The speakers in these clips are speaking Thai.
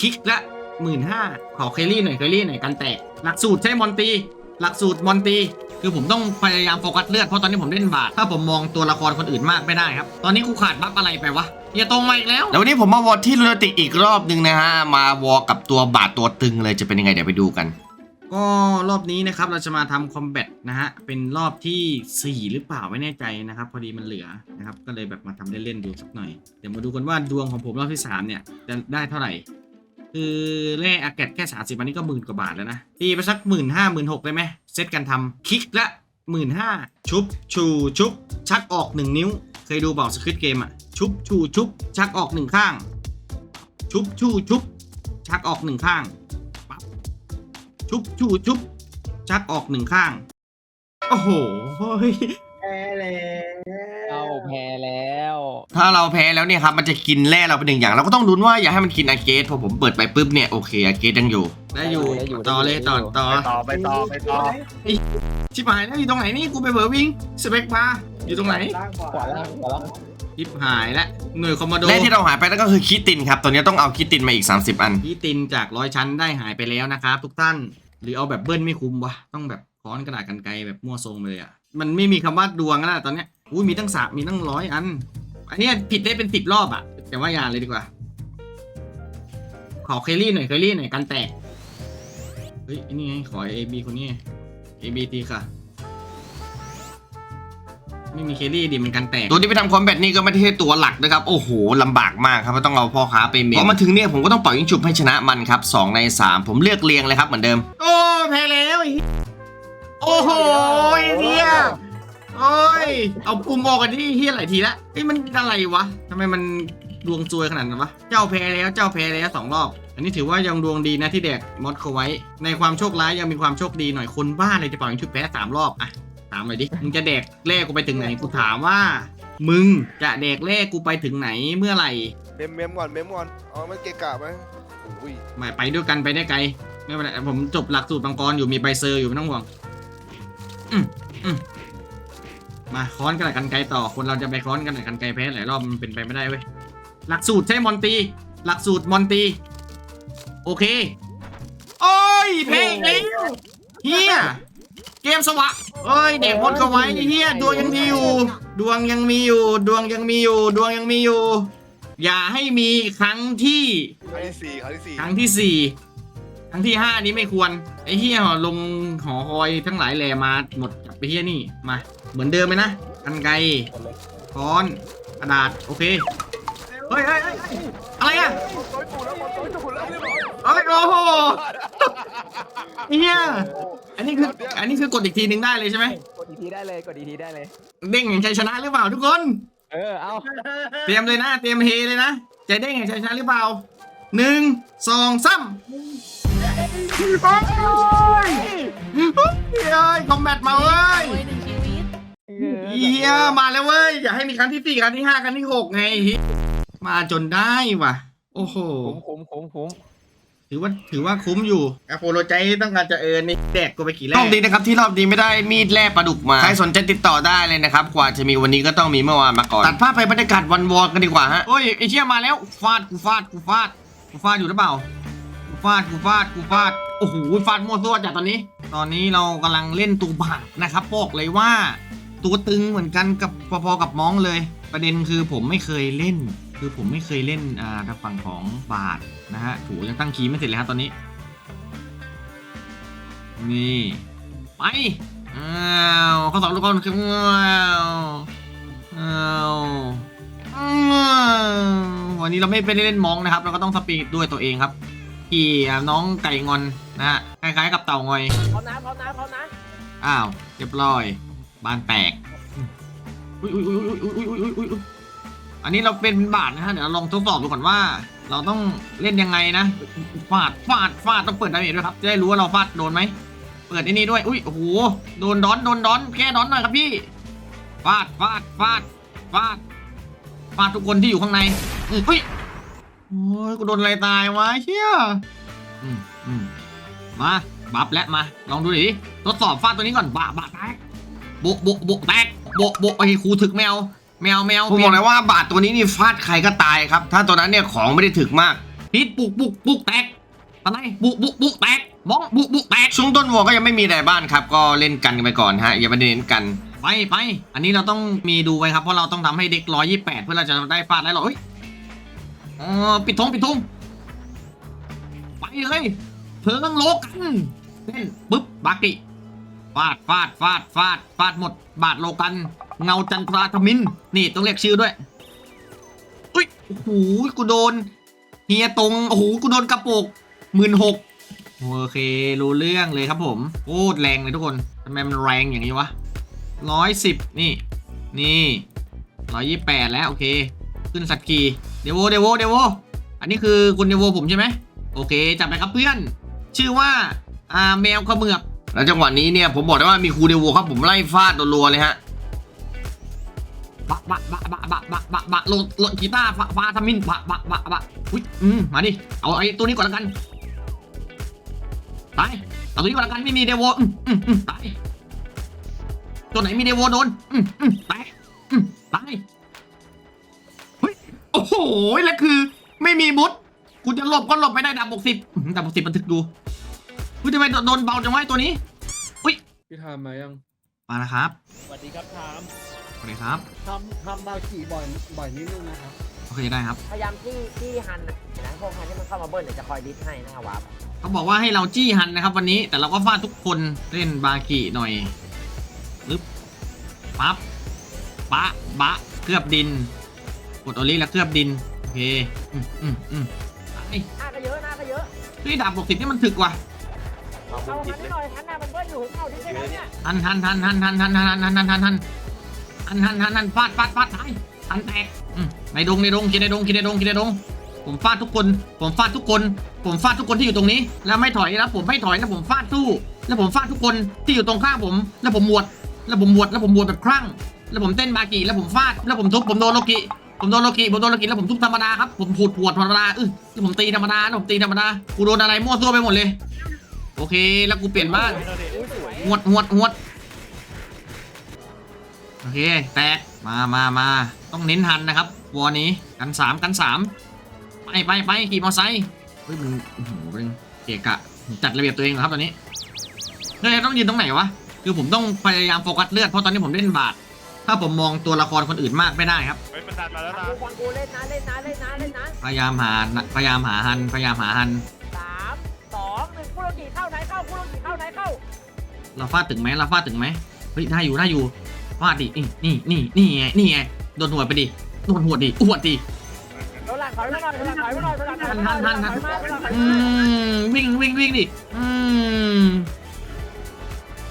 คลิกละหมื่นห้าขอเคลลี่หน่อยเคลลี่หน่อยกันแตก หลักสูตรใช้มอนตี หลักสูตรมอนตี คือผมต้องพยายามโฟกัสเลือดเพราะตอนนี้ผมเล่นบาท ถ้าผมมองตัวละครคนอื่นมากไม่ได้ครับ ตอนนี้กูขาดบัฟอะไรไปวะอย่าตรงมาอีกแล้ว แล้ววันนี้ผมมาวอร์ที่ลูนาติกอีกรอบหนึ่งนะฮะ มาวอร์กับตัวบาทตัวตึงเลยจะเป็นยังไงเดี๋ยวไปดูกัน ก็รอบนี้นะครับเราจะมาทำคอมแบทนะฮะ เป็นรอบทีสี่ 4 หรือเปล่าไม่แน่ใจนะครับ พอดีมันเหลือนะครับก็เลยแบบมาทำเล่นๆดูสักหน่อย เดี๋ยวมาดูกันว่าดวงของผมรอบที่ 3 เนี่ยจะได้เท่าไหร่ คือแร่อาแกตแค่30อันนี้ก็หมื่นกว่าบาทแล้วนะตีไปสักหมื่นห้าหมื่นหกได้ไหมเซตกันทำคลิกละหมื่นห้าชุบชูชุบชักออก1นิ้ว เคยดูเปล่าสคริปต์เกมอะชุบชูชุบชักออกหนึ่งข้าง ชุบชูชุบชักออกหนึ่งข้างชุบชูชุบชักออกหนึ่งข้าง โอ้โหเฮ้ยแพ้แล้ว เอาแพ้แล้ว ถ้าเราแพ้แล้วเนี่ยครับมันจะกินแร่เราเป็นหนึ่งอย่างเราก็ต้องลุ้นว่าอย่าให้มันกินอาเกตพอผมเปิดไปปุ๊บเนี่ยโอเคอาเกตยังอยู่ได้อยู่ต่อเลยต่อต่อไปต่อไปต่อไปต่อชิบหายแล้วอยู่ตรงไหนนี่กูไปเบอร์วิ่งสเปกบาร์อยู่ตรงไหนล่างขขวาวาล่างขวาล่างชิบหายแล้วหน่วยคอมมานโดแร่ที่เราหายไปนั่นก็คือคิดตินครับตอนนี้ต้องเอาคิดตินมาอีก 30 อัน พี่ตินจากร้อยชั้นได้หายไปแล้วนะครับทุกท่านหรือเอาแบบเบิ้ลไม่คุ้มวะต้องแบบค้อนกระดาษกันไกลแบบมั่วทรงไปเลยอะมันไม่มีคำว่าดวงแล้วนะตอนเนี้ยอุ้ยมีตั้งสามมีตั้งร้อยอัน อันเนี้ยผิดได้เป็นสิบรอบอะแต่ว่าอย่าเลยดีกว่า ขอเคลลี่หน่อยเคลลี่หน่อยกันแตก เฮ้ยนี่ไงขอเอบีคนนี้เอบีตีค่ะ ไม่มีเคลลี่ดิมันกันแตก ตัวที่ไปทำคอมแบทนี่ก็ไม่ใช่ตัวหลักนะครับ โอ้โหลำบากมากครับเพราะต้องเอาพ่อค้าไปเมนพอมาถึงเนี่ยผมก็ต้องปล่อยยิงฉุบให้ชนะมันครับสองในสามผมเลือกเรียงเลยครับเหมือนเดิม โอ้แพ้แล้วอีกโอ้โหไอเนี่ย โอ้ย เอาปุ่มออกกันที่เฮียหลายทีละไอ้ยมันอะไรวะทำไมมันดวงซวยขนาดนั้นวะ เจ้าแพ้แล้ว เจ้าแพ้แล้วสองรอบ อันนี้ถือว่ายังดวงดีนะที่แดกมอดเขาไว้ ในความโชคร้ายยังมีความโชคดีหน่อยคนบ้าเลยจะปล่อยชุดแพ้สามรอบอะถามหน่อยดิ มึงจะแดกแรกกูไปถึงไหน กูถามว่า มึงจะแดกแรกกูไปถึงไหนเมื่อไหร่ เมมเมมก่อนเมมก่อนเอมันเกะกะไหมโอ้ยไม่ไปด้วยกันไปได้ไกล ไม่เป็นไรผมจบหลักสูตรมังกรอยู่มีใบเซอร์อยู่ไม่ต้องห่วงอืมอืม มาค้อนกันหน่อยกันไกลต่อ คนเราจะไปค้อนกันหน่อยกันไกลแพ้หลายรอบมันเป็นไปไม่ได้เว้ย หลักสูตรใช้มอนตี หลักสูตรมอนตี โอเค โอ้ยเพลงแล้วเฮียเกมสวะเอ้ยเด็กมดก็ไว้เฮียดวงยังมีอยู่ ดวงยังมีอยู่ ดวงยังมีอยู่ ดวงยังมีอยู่ อย่าให้มีครั้งที่ ครั้งที่สี่ครั้งที่สี่ครั้งที่สี่ ครั้งที่ห้านี้ไม่ควร ไอ้เฮียลงหอคอยทั้งหลายแหล่มาหมดกับไอ้เฮียนี่มา เหมือนเดิมไหมนะกันไกรค้อนกระดาษโอเคเฮ้ยเฮ้ยเฮ้ยเฮ้ยอะไรอะโอ้ยถูกแล้วหมดโอ้ยถูกแล้วเรียบร้อยเฮ้ยโอ้โหไอ้เฮียอันนี้คืออันนี้คือกดอีกทีหนึ่งได้เลยใช่ไหมกดอีกทีได้เลยกดอีกทีได้เลย เด้งแห่งชัยชนะหรือเปล่าทุกคน เออเอาเตรียมเลยนะเตรียมเฮเลยนะใจเด้งแห่งชัยชนะหรือเปล่าหนึ่งสองสาม โอ้ยเฮ้ยคอมแบทมาเว้ยเฮียมาแล้วเว้ย อย่าให้มีครั้งที่สี่ครั้งที่ห้าครั้งที่หกไงมาจนได้ว่ะ โอ้โหคุ้มคุ้มคุ้มคุ้มถือว่าถือว่าคุ้มอยู่อโปโลใจต้องการจะเอินนี่แดกกูไปกี่แรโชกคดีนะครับที่รอบนี้ไม่ได้มีดแร่ปลาดุกมา ใครสนใจติดต่อได้เลยนะครับ กว่าจะมีวันนี้ก็ต้องมีเมื่อวานมาก่อน ตัดภาพไปบรรยากาศวันวอลกันดีกว่าฮะ โอ้ยไอเชี่ยมาแล้วฟาดกูฟาดกูฟาดกูฟาดอยู่หรือเปล่า ฟาดกูฟาดกูฟาดโอ้โหฟาดมั่วซั่วจากตอนนี้ ตอนนี้เรากำลังเล่นตัวบาทนะครับบอกเลยว่า ตัวตึงเหมือนกันกับพอๆกับม้องเลย ประเด็นคือผมไม่เคยเล่น คือผมไม่เคยเล่นอ่าทางฝั่งของบาทนะฮะโถูยังตั้งคีย์ไม่เสร็จเลยครับตอนนี้ นี่ไปอ้าวข้อสอบทุกคนคือว้าวอ้าววันนี้เราไม่ไปเล่นมองนะครับ เราก็ต้องสปีดด้วยตัวเองครับ ขี่น้องไก่งอนนะฮะคล้ายๆกับเต่างอยพร้อมนะพร้อมนะพร้อมนะอ้าวเรียบร้อยบานแตกอุ้ยอุ้ยอุ้ยอุ้ยอุ้ยอุ้ยอุ้ยอุ้ยอุ้ยอันนี้เราเป็นบาทนะฮะเดี๋ยวเราลองทดสอบดูก่อนว่า เราต้องเล่นยังไงนะฟาดฟาดฟาดต้องเปิดดาเมจด้วยครับจะได้รู้ว่าเราฟาดโดนไหมเปิดไอ้นี่ด้วยอุ้ยโอ้โหโดนดอนโดนดอนแค่ดอนหน่อยครับพี่ฟาดฟาดฟาดฟาดฟาดทุกคนที่อยู่ข้างในอือเฮ้ย โอ้ยกูโดนอะไรตายวะเชี่ยอืมอืมมาบัฟและมา ลองดูดิทดสอบฟาดตัวนี้ก่อนบะบะแตกโบะโบะโบะแตกโบะโบะไอ้ครูถึกแมว แมวแมวผมบอกเลยว่าบาทตัวนี้นี่ฟาดใครก็ตายครับ ถ้าตัวนั้นเนี่ยของไม่ได้ถึกมากพีทปุกปุกปุกแตกอะไรปุกปุกปุกแตกมองปุกปุกแตกช่วงต้นวอร์ก็ยังไม่มีอะไรบ้านครับ ก็เล่นกันไปก่อนฮะอย่าไปเน้นกันไปไปอันนี้เราต้องมีดูไว้ครับเพราะเราต้องทำให้เด็กร้อยยี่แปดเพื่อเราจะได้ฟาดได้หรอเฮ้ย อ๋อปิดธงปิดธงไปเลยเพิงโลกันเล่นปึ๊บบากิฟาดฟาดฟาดฟาดฟาดหมด บาทโลกัน เงาจันทราธมิน นี่ต้องเรียกชื่อด้วยอุ้ยโอ้โหกูโดนเฮียตรงโอ้โหกูโดนกระโปกหมื่นหกโอเค รู้เรื่องเลยครับผมโคตรแรงเลยทุกคนทำไมมันแรงอย่างนี้วะร้อยสิบนี่ นี่ร้อยยี่แปดแล้ว โอเค ขึ้นสักกี เดวโวเดวโวเดวโวอันนี้คือคุณเดวโวผมใช่ไหมโอเคจับไปครับเพื่อน ชื่อว่าอ่าแมวขมือบแล้วจังหวะนี้เนี่ยผมบอกได้ว่ามีครูเดวโวครับผมไล่ฟาดรัวเลยฮะบะบะบะบะบะบะบะบะโลโลกีตาร์ฟาฟาทามินบะบะบะบะอุ้ยอืมมาดิเอาไอ้ตัวนี้ก่อนละกันตายเอาตัวนี้ก่อนละกันไม่มีเดวโวอืมอืมอืมตายตัวไหนมีเดวโวโดนอืมอืมตายอืมตาย โอ้โห แล้วคือ ไม่มีมุด กูจะหลบก็หลบไม่ได้ดับบกสิบดับบกสิบบันทึกดูเฮ้ยทำไมโดนเบาจังวะไอ้ตัวนี้ พี่ทำมายัง มาแล้วครับสวัสดีครับทามสวัสดีครับ ทำทำบาขี่บ่อยบ่อยนิดนึงนะครับโอเคได้ครับ พยายามที่ที่ฮันนะเห็นไหมพวกฮันที่มันเข้ามาเบิ้ลเดี๋ยวจะคอยดิสให้หน้าวาร์ปเขาบอกว่าให้เราจี้ฮันนะครับวันนี้ แต่เราก็ฟาดทุกคนเล่นบากิหน่อยปึ๊บปั๊บปะบะเคลือบดิน กดโอลิแล้วเคลือบดิน โอเค อืมอืมอืมไอ้หน้าก็เยอะหน้าก็เยอะเฮ้ยดาบปกตินี่มันถึกว่ะเอาฮันนิดหน่อยฮันหน้ามันเบิ้ลอยู่เอาดิสได้แล้วเนี่ยหันหันหันหันหันหันหันหันหันหันหันหันหันหันหันฟาดฟาดฟาดตายหันแตกอืมในดงในดงกินในดงกินในดงกินในดง ผมฟาดทุกคน ผมฟาดทุกคน ผมฟาดทุกคนที่อยู่ตรงนี้ แล้วไม่ถอยแล้วผมไม่ถอยแล้วผมฟาดสู้ แล้วผมฟาดทุกคนที่อยู่ตรงข้างผม แล้วผมบวด แล้วผมบวด แล้วผมบวดแบบคลั่ง แล้วผมเต้นบากิแล้วผมฟาด แล้วผมทุบผมโดนโลกิ ผมโดนโลกิผมโดนโลกิแล้วผมทุบธรรมดาครับ ผมผูดปวดธรรมดาเออผมตีธรรมดาผมตีธรรมดา กูโดนอะไรมั่วซั่วไปหมดเลย โอเค แล้วกูเปลี่ยนบ้านหวดหวดหวดโอเค แตก มามามา ต้องเน้นทันนะครับ วอนี้ กันสามกันสามไปไปไปขี่มอไซค์ เฮ้ยมันโอ้โหเป็นเกะกะ จัดระเบียบตัวเองเหรอครับตอนนี้เฮ้ยต้องยืนตรงไหนวะ คือผมต้องพยายามโฟกัสเลือด เพราะตอนนี้ผมเล่นบาท ถ้าผมมองตัวละครคนอื่นมากไม่ได้ครับ เฮ้ยมันดันมาแล้วนะกูฟังกูเล่นนะเล่นนะเล่นนะเล่นนะพยายามหาพยายามหาฮันพยายามหาฮัน สามสองหนึ่งคุโรกิเข้าไหนเข้าคุโรกิเข้าไหนเข้าเราฟาดถึงไหมเราฟาดถึงไหมเฮ้ยได้อยู่ได้อยู่ฟาดดินี่นี่นี่นี่ไงนี่ไงโดนหัวดไปดิโดนหัวดดิอวดดิโดนหลังถอยมาหน่อยโดนหลังถอยมาหน่อยโดนหลังถอยมาหน่อยทันทันทันถอยมาโดนหลังถอยอืมามวิ่งวิ่งวิ่งดิอืม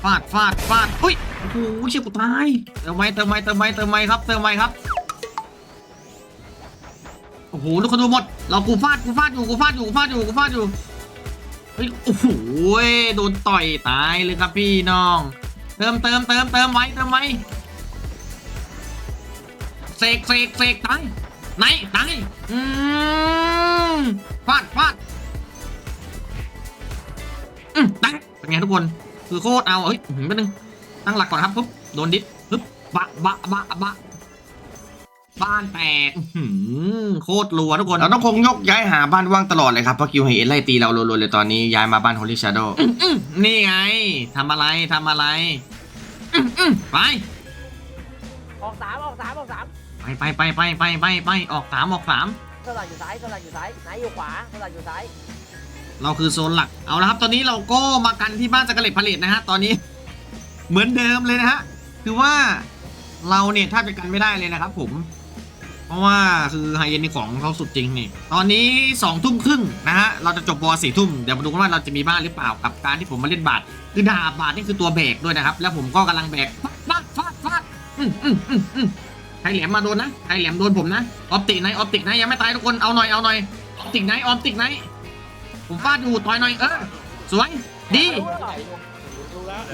ฟาดฟาดฟาดเฮ้ย โอ้โหเชี่ยกูตายเติมไม้เติมไม้เติมไม้เติมไม้ครับเติมไม้ครับโอ้โหทุกคนดูหมด เรากูฟาดกูฟาดอยู่กูฟาดอยู่กูฟาดอยู่กูฟาดอยู่เฮ้ยโอ้โหโดนต่อยตายเลยครับพี่น้อง เติมเติมเติมเติมไว้เติมไว้เสกเสกเสกตายไหนตายอืมฟาดฟาดอืมตายเป็นไงทุกคน คือโคตรเอาเฮ้ยหืมแป๊บนึง ตั้งหลักก่อนครับปุ๊บโดนดิฟปุ๊บบะบะบะบะบ้านแตกอื้อหือโคตรรัวทุกคน เราต้องคงยกย้ายหาบ้านว่างตลอดเลยครับ เพราะคิวเฮเอไล่ตีเรารัวๆเลยตอนนี้ย้ายมาบ้านโฮลิชาโดอื้อนี่ไงทำอะไรทำอะไรอื้ออื้อไป ออกสามออกสามออกสามไปไปไปไปไปไปไปออกสามออกสามสลัดอยู่ซ้ายสลัดอยู่ซ้ายไหนอยู่ขวาสลัดอยู่ซ้าย เราคือโซนหลัก เอาละครับ ตอนนี้เราก็มากันที่บ้านสกเลตผลิตนะฮะ ตอนนี้ เหมือนเดิมเลยนะฮะคือว่าเราเนี่ยแทบจะกันไม่ได้เลยนะครับ ผม เพราะว่าคือไฮเอ็นของเขาสุดจริงนี่ ตอนนี้สองทุ่มครึ่งนะฮะเราจะจบบอลสี่ทุ่มเดี๋ยวมาดูกันว่าเราจะมีบ้านหรือเปล่ากับการที่ผมมาเล่นบาทคือดาบบาทนี่คือตัวแบกด้วยนะครับ แล้วผมก็กำลังแบกฟาดฟาดฟาดฟาดอืมอืมอืมอืมใครแหลมมาโดนนะใครแหลมโดนผมนะออปติกไนออปติกไนยังไม่ตายทุกคนเอาหน่อยเอาหน่อยออปติกไนออปติกไนผมฟาดอยู่ต่อยหน่อยเออสวยดี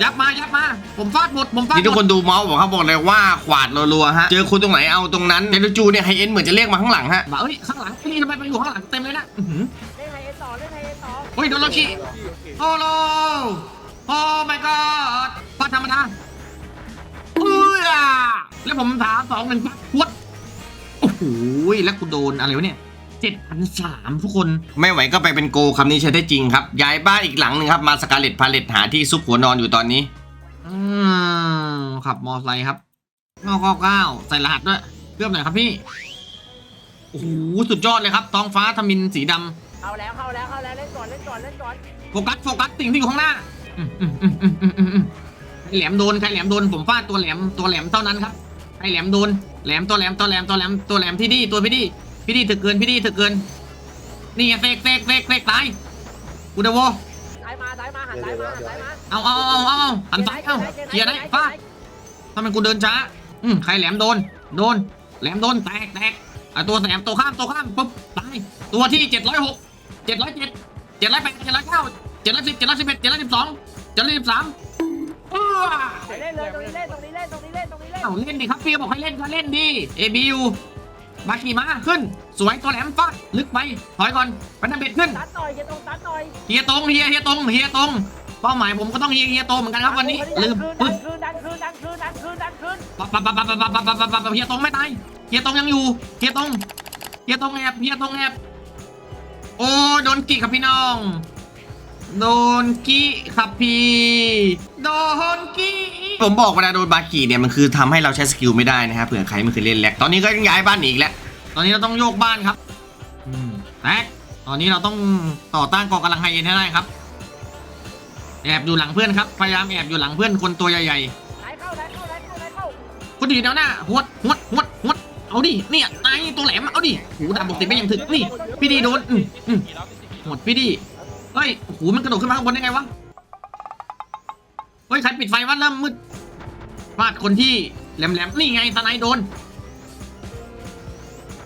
ยับมายับมา ผมฟาดหมดผมฟาดนี่ทุกหมคดนดูเมาส์บอกครับบอกเลยว่าขวาดรัวๆฮะ เจอคุณตรงไหนเอาตรงนั้นเจนจูเนี่ยไฮเอ็นเหมือนจะเรียกมาข้างหลังฮะบอกเอ้ยข้างหลังไอ้นี่ทำไมไปอยู่ข้างหลังเต็มเลยนะอื้อหือเล่นไฮเอ็นต่อเล่นไฮเอ็นต่อเฮ้ยโดนโลคิโอ้โลโอ้ my god ฟาดธรรมดาเฮ้ยแล้วผมถามสองหนึ่งฟาดพวดโอ้โหแล้วกูโดนอะไรวะเนี่ย 7,003ทุกคน ไม่ไหวก็ไปเป็นโกคำนี้ใช้ได้จริงครับ ย้ายบ้านอีกหลังหนึ่งครับ มาสกาเลตพาเลตหาที่ซุกหัวนอนอยู่ตอนนี้ อืมขับมอไซค์ครับ999ใส่รหัสด้วยเริ่มหน่อยครับพี่ โอ้โห สุดยอดเลยครับ ท้องฟ้าทมินสีดำเข้าแล้วเข้าแล้วเข้าแล้วเล่นก่อนเล่นก่อนเล่นก่อนโฟกัสโฟกัสสิ่งที่อยู่ข้างหน้าอืมอืมอืมอืมอืมอืมอืมใครแหลมโดนใครแหลมโดนผมฟาดตัวแหลมตัวแหลมเท่านั้นครับใครแหลมโดนแหลมตัวแหลมตัวแหลมตัวแหลมตัวแหลมพี่ดีตัวพี่ดี พี่ดีถึกเกินพี่ดีถึกเกิน นี่ไงเฟกเฟกเฟกเฟกตายกูเดโวซ้ายมาซ้ายมาหันซ้ายมาหันซ้ายมาเอาเอาเอาเอาเอาหันซ้ายเอาเคลียร์ได้ฟาดทำไมกูเดินช้าอืมใครแหลมโดน โดน แหลมโดนแตกแตกอะตัวแหลมตัวข้ามตัวข้ามปุ๊บตายตัวที่เจ็ดร้อยหกเจ็ดร้อยเจ็ดเจ็ดร้อยแปดเจ็ดร้อยเก้าเจ็ดร้อยสิบเจ็ดร้อยสิบเอ็ดเจ็ดร้อยสิบสองเจ็ดร้อยสิบสามเออเล่นเลยตรงนี้เล่นตรงนี้เล่นตรงนี้เล่นตรงนี้เล่นเอาเล่นดิครับพี่บอกให้เล่นก็เล่นดิเอบิว บากีมาขึ้น สวยตัวแหลมฟาดลึกไปถอยก่อนปันน้ำเบ็ดขึ้นตัดหน่อยอย่าตรงตัดหน่อยเฮียตรงเฮียเฮียตรงเฮียตรงเป้าหมายผมก็ต้องเฮียเฮียตรงเหมือนกันครับวันนี้ลืมดัปึ๊นบคืนดันคืนดันคืนดันคืนดันคืนปั๊บปั๊บปั๊บปั๊บปั๊บปั๊บปั๊บปั๊บปั๊บเฮียตรงไม่ตายเฮียตรงยังอยู่เฮียตรงเฮียตรงแอบเฮียตรงแอบโอ้โดนกี่ครับพี่น้อง โดนกี้ครับพี่โดนกี้ผมบอกเวลาโดนบากีเนี่ยมันคือทำให้เราใช้สกิลไม่ได้นะครับเผื่อใครไม่เคยเล่นแลกตอนนี้ก็ยังย้ายบ้านหนีอีกแล้วตอนนี้เราต้องโยกบ้านครับอืมแท็กตอนนี้เราต้องต่อต้านกองกำลังไฮเอ็นให้ได้ครับแอบอยู่หลังเพื่อนครับพยายามแอบอยู่หลังเพื่อนคนตัวใหญ่ๆไหนเข้าไหนเข้าไหนเข้าไหนเข้าคนดีแนวหน้าหวดหวดหวดหวดเอาดิเนี่ยไอ้ตัวแหลมเอาดิหูดำปกติไม่ยังถึกนี่พี่ดีโดนอืมอืมหมดพี่ดี เฮ้ยโอ้โหมันกระโดดขึ้นมาข้างบนได้ไงวะ เฮ้ย ใครปิดไฟวะเริ่มมืดฟาดคนที่แหลมแหลมๆนี่ไงตาไนโดน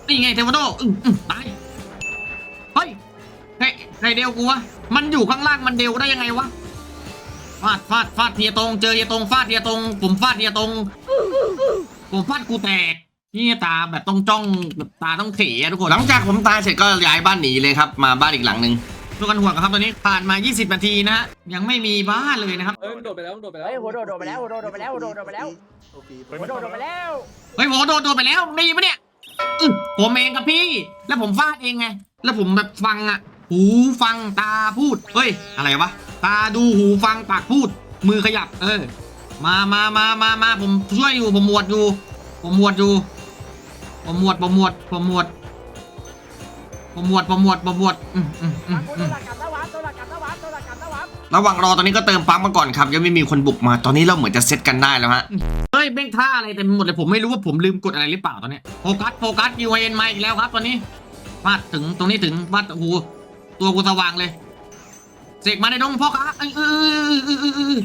นี่ไงเทวโดอืมตาย เฮ้ยใครใครเดียวกูวะ มันอยู่ข้างล่างมันเดียวได้ยังไงวะ ฟาดฟาดฟาดเฮียตรง เจอเฮียตรง ฟาดเฮียตรง ผมฟาดเฮียตรง ผมฟาดกูแตกนี่ตาแบบต้องจ้องแบบตาต้องเขอะทุกคน หลังจากผมตายเสร็จก็ย้ายบ้านหนีเลยครับ มาบ้านอีกหลังหนึ่ง ทุกคนห่วงกันครับตอนนี้ผ่านมา 20 นาทีนะฮะยังไม่มีบ้านเลยนะครับ เอ้ยมันโดดไปแล้วมันโดดไปแล้วเฮ้ยหัวโดดโดดไปแล้วหัวโดดโดดไปแล้วหัวโดดโดดไปแล้วโอเคหัวโดดโดดไปแล้วเฮ้ยโหโดนโดนไปแล้วได้ยินปะเนี่ยอื้อผมเองครับพี่ แล้วผมฟาดเองไง แล้วผมแบบฟังอะหูฟังตาพูด เฮ้ย อะไรวะ ตาดูหูฟังปากพูด มือขยับ เออ มามามามามาผมช่วยอยู่ ผมหมวดอยู่ ผมหมวดอยู่ ผมหมวด ผมหมวด ผมหมวด ผมหมวดผมหมวดผมหมวดอืมอืมอืมตัวอืมหลักกับตะวันตัวหลักกับตะวันตัวหลักกับตะวันระหว่างรอตอนนี้ก็เติมปั๊มมาก่อนครับ ยังไม่มีคนบุกมาตอนนี้เราเหมือนจะเซตกันได้แล้วฮะเฮ้ยเบ้งท่าอะไรเต็มไปหมดเลยผมไม่รู้ว่าผมลืมกดอะไรหรือเปล่าตอนเนี้ยโฟกัสโฟกัสยูเอ็นมาอีกแล้วครับตอนนี้ฟาดถึงตรงนี้ถึงฟาดโอ้โหตัวกูสว่างเลยเสกมาในดงพ่อค้าเอ้ยเอ้ยเอ้ยเอ้ยเอ้ยเอ้ย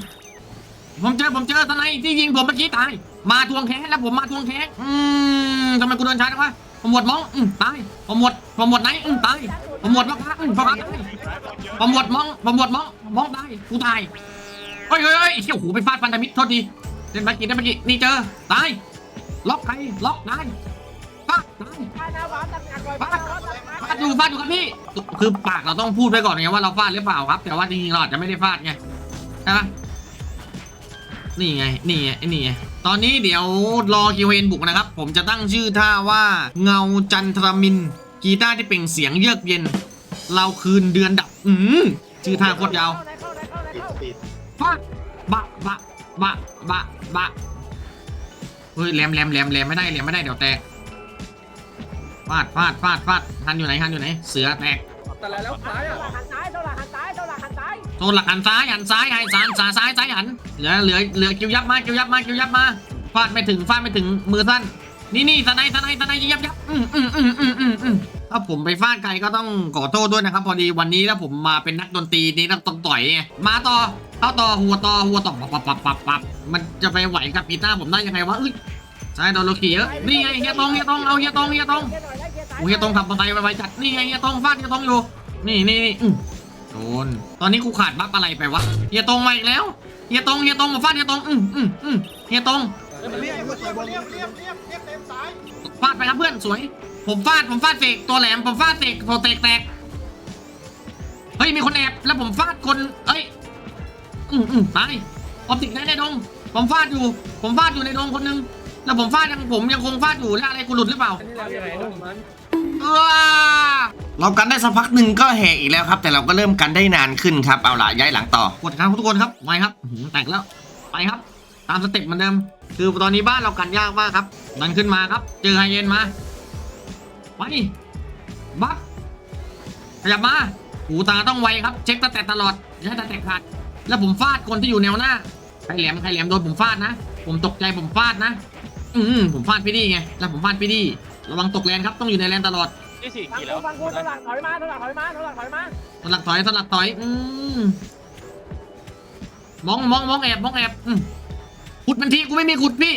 ผมเจอผมเจอทนายที่ยิงผมเมื่อกี้ตาย มาทวงแค้นแล้วผมมาทวงแค้นอืมทำไมกูเดินช้าจังวะ ผมหมวดมองอืมตายผมหมวดผมหมวดไหนอืมตายผมหมวดพ่อค้าอืมพ่อค้าตายผมหมวดมองผมหมวดมองมองตายกูตายเฮ้ยเฮ้ยเฮ้ยเชี่ยโอ้โหไปฟาดพันธมิตรโทษทีเล่นไปกินได้ไปกินนี่เจอตายล็อกใครล็อกตายฟาดตายฟาดหน้านานก่อนฟาดตานฟาดอยู่ฟาดอยู่ครับพี่ คือปากเราต้องพูดไปก่อนไงว่าเราฟาดหรือเปล่าครับ แต่ว่าจริงๆเราอาจจะไม่ได้ฟาดไงใช่ปะ นี่ไง นี่ไงนี่ไง ตอนนี้เดี๋ยวรอคิวเอนบุกนะครับ ผมจะตั้งชื่อท่าว่าเงาจันทรมิน กีตาร์ที่เปล่งเสียงเยือกเย็น เราคืนเดือนดับ อืมชื่อท่าโคตรยาวเข้าไหนเข้าไหนเข้าไหนเข้าฟาดบะบะบะบะบะเฮ้ยแหลมแหลมแหลมแหลมไม่ได้แหลมไม่ได้เดี๋ยวแตกฟาดฟาดฟาดฟาดหันอยู่ไหนหันอยู่ไหน เสือแตกแต่แล้วแล้วซ้ายเท่าอะหลักหันซ้ายเท่าหลักหันซ้ายเท่าหลักหันซ้าย โซนหลักหันซ้ายหันซ้ายหันซ้ายซ้ายซ้ายซ้ายหันเหลือเหลือเหลือคิวยับมาคิวยับมาคิวยับมาฟาดไม่ถึงฟาดไม่ถึงมือสั้นนี่นี่สไนด์สไนด์สไนด์ยับยับอืมอืมอืมอืมอืมอืมถ้าผมไปฟาดใครก็ต้องขอโทษด้วยนะครับ พอดีวันนี้ถ้าผมมาเป็นนักดนตรีนี่ต้องต้องต่อยไงมาต่อเข้าต่อหัวต่อหัวต่อปับปับปับปับปับมันจะไปไหวกับกีตาร์ผมได้ยังไงวะเอ้ยใช่โดนโลกีเยอะนี่ไงเฮียตรงเฮียตรงเอาเฮียตรงเฮียตรงเกียร์หน่อยได้เกียร์ซ้ายโอ้เฮียตรงขับมอเตอร์ไซค์ไวๆจัดนี่ไงเฮียตรงฟาดเฮียตรงอยู่นี่นี่นี่ อืมโดนตอนนี้กูขาดบัฟอะไรไปวะเฮียตรงมาอีกแล้วเฮียตรงเฮียตรงมาฟาดเฮียตรงอืมอืมอืมเฮียตรงเรียบเรียบเรียบเรียบเรียบฟาดไปครับเพื่อนสวย ผมฟาดผมฟาดเสกตัวแหลมผมฟาดเสกโปรเตกแตกเฮ้ยมีคนแอบแล้วผมฟาดคนเอ้ยอืมอืมตายออปติกได้ในดงผมฟาดอยู่ ผมฟาดอยู่ในดงคนนึงแล้วผมฟาดยังผมยังคงฟาดอยู่แล้วอะไรกูหลุดหรือเปล่า เรากันได้สักพักหนึ่งก็แหกอีกแล้วครับ แต่เราก็เริ่มกันได้นานขึ้นครับ เอาล่ะย้ายหลังต่อกดครับทุกคนครับไวครับแตกแล้วไปครับ ตามสเต็ปเหมือนเดิมคือตอนนี้บ้านเรากันยากมากครับดันขึ้นมาครับ เจอไฮเย็นมาไปบัฟขยับมาหูตาต้องไวครับ เช็คตาแตกตลอดอย่าให้ตาแตกขาดแล้วผมฟาดคนที่อยู่แนวหน้าใครแหลมใครแหลมโดนผมฟาดนะ ผมตกใจผมฟาดนะ อืมผมฟาดพี่ดีไงแล้วผมฟาดพี่ดี ระวังตกแลนครับต้องอยู่ในแลนตลอดที่สี่ฟังกี่กูแล้วฟังกูถลักถอยมาถลักถอยมาถลักถอยมาสลักถอยสลักถอยอืมมองมองมองแอบมองแอบอืมขุดมันทีกูไม่มีขุดพี่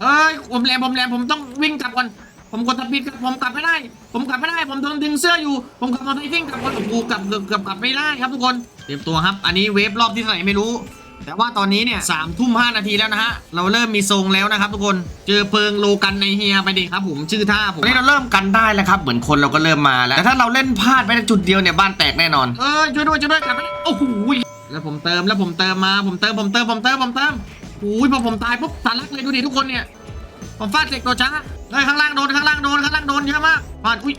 เอ้ยผมแหลมผมแหลมผมต้องวิ่งกลับก่อนผมกดทับผิดครับผมกลับไม่ได้ ผมกลับไม่ได้ ผมโดนดึงเสื้ออยู่ ผมกลับมาไซซิ่งกลับก่อนโอ้โหกลับเกือบเกือบกลับไม่ได้ครับทุกคนเตรียมตัวครับ อันนี้เวฟรอบที่เท่าไหร่ไม่รู้ แต่ว่าตอนนี้เนี่ยสามทุ่มห้านาทีแล้วนะฮะ เราเริ่มมีทรงแล้วนะครับทุกคน เจอเพลิงโลกันในเฮียไปดิครับผมชื่อท่าผมตอนนี้เราเริ่มกันได้แล้วครับ เหมือนคนเราก็เริ่มมาแล้ว แต่ถ้าเราเล่นพลาดไปในจุดเดียวเนี่ยบ้านแตกแน่นอน เออช่วยด้วยช่วยด้วยกลับไปโอ้โหแล้วผมเติมแล้วผมเติมมาผมเติมผมเติมผมเติมผมเติมโอ้ยพอผมตายปุ๊บสารักเลยดูดิทุกคนเนี่ย ผมฟาดเสกตัวช้าเฮ้ยข้างล่างโดนข้างล่างโดนข้างล่างโดนเยอะมากฟาดอุ้ย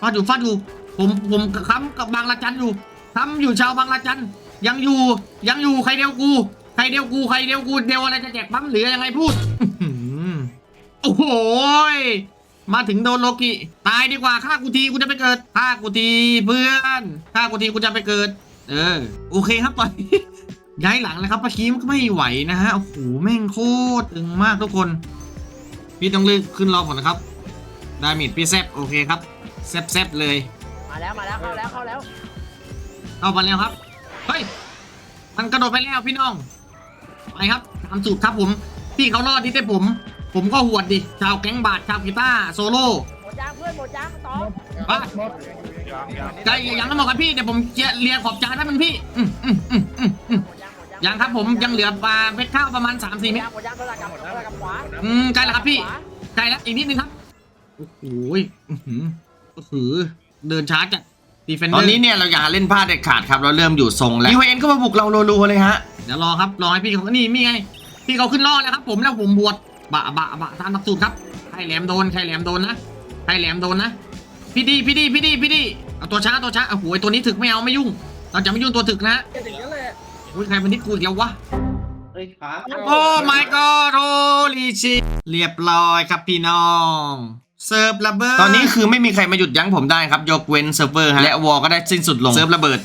ฟาดอยู่ฟาดอยู่ ผมผมค้ำกับบางละจันอยู่ค้ำอยู่ชาวบางละจัน ยังอยู่ยังอยู่ใครเดียวกูใครเดียวกูใครเดียวกูเดียวอะไรจะแจกปั๊มหรือยังไงพูดอื้อหือโอ้โหยมาถึงโดนโลกิตายดีกว่าฆ่ากูทีกูจะไปเกิดฆ่ากูทีเพื่อนฆ่ากูทีกูจะไปเกิด เออ โอเคครับตอนนี้ย้ายหลังเลยครับเมื่อกี้มันก็ไม่ไหวนะฮะโอ้โหแม่งโคตรตึงมากทุกคน พี่ต้องเลือกขึ้นรอก่อนนะครับดาเมจพี่แซบโอเคครับแซบแซบเลย มาแล้วมาแล้วเข้าแล้วเข้าแล้วเข้ามาแล้วครับ เฮ้ย มันกระโดดไปแล้วพี่น้อง ไปครับตามสูตรครับผม พี่เขารอดที่ได้ผม ผมก็หวดดิ ชาวแก๊งบาทชาวกีตาร์โซโล่หมดยางเพื่อนหมดยางต่อบ้าใจยังไม่หมดครับพี่เดี๋ยวผมเจียเรียงขอบจานให้มันพี่อืมอืมอืมอืมอืมหมดยางหมดยางยังครับผมยังเหลือปลาเม็ดข้าวประมาณ3-4หมเม็ดดยางหมดยางถลักกลับถลักกลับขวาอืมใกล้แล้วครับพี่ใกล้แล้วอีกนิดนึงครับโอ้โหยอื้อหือก็คือเดินช้าจัด ดีเฟนเดตออนร์นี้เนี่ยเราอย่าเล่นพลาดเด็ดขาดครับ เราเริ่มอยู่ทรงแล้วยูเอ็นก็มาบุกเรารัวๆเลยฮะ เดี๋ยวรอครับรอให้พี่เขานี่มีไงพี่เขาขึ้นรอดแล้วครับ ผมแล้วผมบวชบะบะบะตามหลักสูตรครับใครแหลมโดนใครแหลมโดนนะใครแหลมโดนนะพี่ดีพี่ดีพี่ดีพี่ดีเอาตัวช้าตัวช้าโอ้โหไอ้ตัวนี้ถึกไม่เอาไม่ยุ่ง เราจะไม่ยุ่งตัวถึกนะอย่างนั้นแหละโอ้ยใครมันนิดกูอีกแล้ววะ เฮ้ยขา โอ้ my god โ o ลีชิเรียบร้อยครับพี่น้อง เซิร์ฟระเบิด ตอนนี้คือไม่มีใครมาหยุดยั้งผมได้ครับ ยกเว้นเซิร์ฟเวอร์ฮะ และวอลก็ได้สิ้นสุดลง เซิร์ฟระเบิด